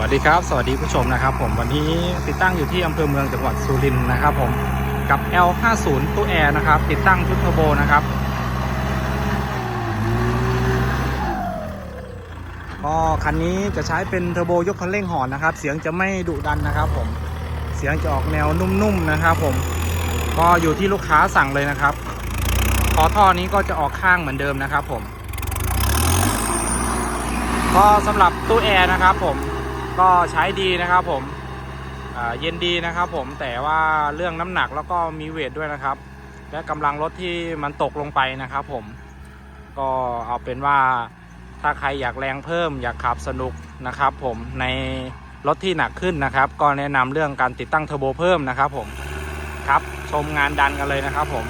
วัสดีครับ สวัสดีผู้ชมนะครับ ผมวันนี้ติดตั้งอยู่ที่อำเภอเมืองจังหวัดสุรินทร์นะครับ ผมกับ L50 ตู้แอร์นะครับ ติดตั้งชุดเทอร์โบนะครับ ก็คันนี้จะใช้เป็นเทอร์โบยกคันเร่งหอนนะครับ เสียงจะไม่ดุดันนะครับ ผมเสียงจะออกแนวนุ่มๆนะครับ ผมก็อยู่ที่ลูกค้าสั่งเลยนะครับคอท่อนี้ก็จะออกข้างเหมือนเดิมนะครับ ผมก็สำหรับตู้แอร์นะครับ ผม ก็ใช้ดีนะครับผมเย็นดีนะครับผมแต่ว่าเรื่องน้ำหนักแล้วก็มีเวทด้วยนะครับ และกำลังรถที่มันตกลงไปนะครับผมก็เอาเป็นว่าถ้าใครอยากแรงเพิ่มอยากขับสนุกนะครับ ผมในรถที่หนักขึ้นนะครับ ก็แนะนำเรื่องการติดตั้งเทอร์โบเพิ่มนะครับผมครับชมงานดันกันเลยนะครับผม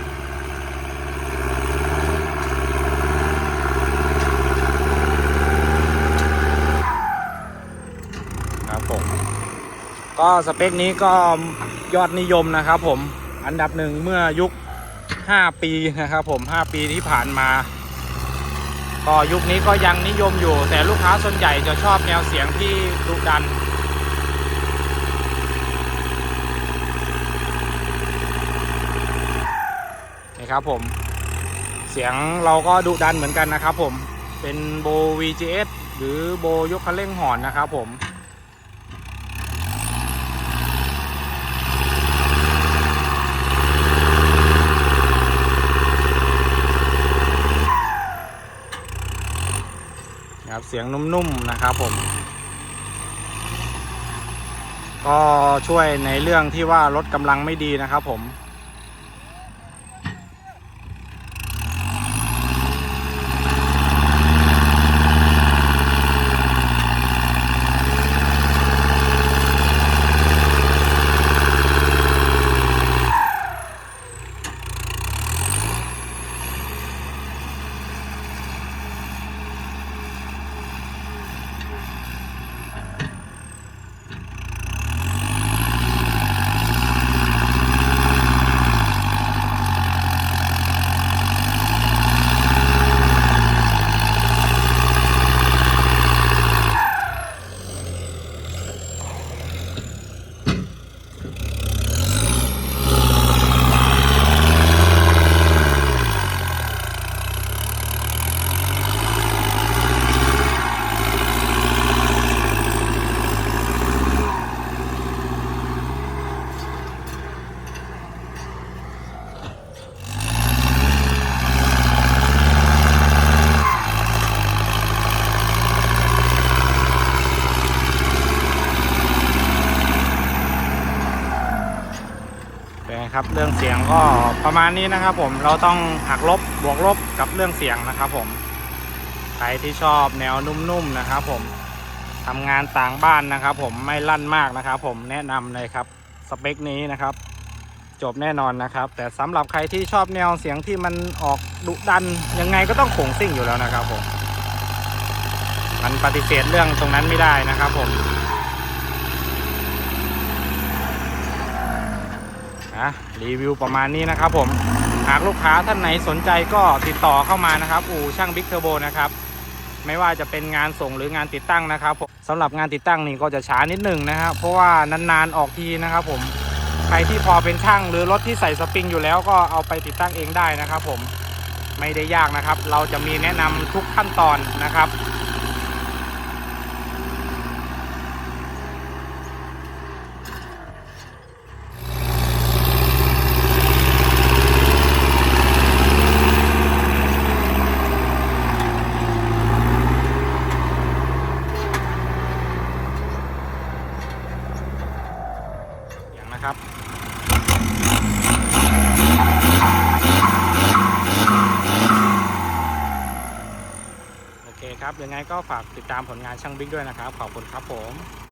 ครับผม ก็สเปคนี้ก็ยอดนิยมนะครับผมอันดับหนึ่งเมื่อยุค 5 ปีนะครับผม 5 ปีที่ผ่านมา ก็ยุคนี้ก็ยังนิยมอยู่ แต่ลูกค้าส่วนใหญ่จะชอบแนวเสียงที่ดุดันนี่ครับผมเสียงเราก็ดุดันเหมือนกันนะครับผมเป็นโบ VGS หรือโบยกคันเร่งหอนนะครับผม นะครับเสียงนุ่มๆนะครับผม ก็ช่วยในเรื่องที่ว่ารถกำลังไม่ดีนะครับผม นไงครับ เรื่องเสียงก็ประมาณนี้นะครับ ผมเราต้องหักลบบวกลบกับเรื่องเสียงนะครับ ผมใครที่ชอบแนวนุ่มๆนะครับ ผมทำงานต่างบ้านนะครับ ผมไม่ลั่นมากนะครับ ผมแนะนำเลยครับสเปคนี้นะครับ จบแน่นอนนะครับ แต่สำหรับใครที่ชอบแนวเสียงที่มันออกดุดันยังไงก็ต้องโขงซิ่งอยู่แล้วนะครับ ผม มันปฏิเสธเรื่องตรงนั้นไม่ได้นะครับ ผม นะรีวิวประมาณนี้นะครับผมหากลูกค้าท่านไหนสนใจก็ติดต่อเข้ามานะครับ อู่ช่างบิ๊กเทอร์โบนะครับไม่ว่าจะเป็นงานส่งหรืองานติดตั้งนะครับผมสำหรับงานติดตั้งนี่ก็จะช้านิดหนึ่งนะครับเพราะว่านานๆออกทีนะครับ ผมใครที่พอเป็นช่างหรือรถที่ใส่สปริงอยู่แล้วก็เอาไปติดตั้งเองได้นะครับ ผมไม่ได้ยากนะครับ เราจะมีแนะนำทุกขั้นตอนนะครับ นะครับโอเคครับยังไงก็ฝากติดตามผลงานช่างบิ๊กด้วยนะครับ ขอบคุณครับผม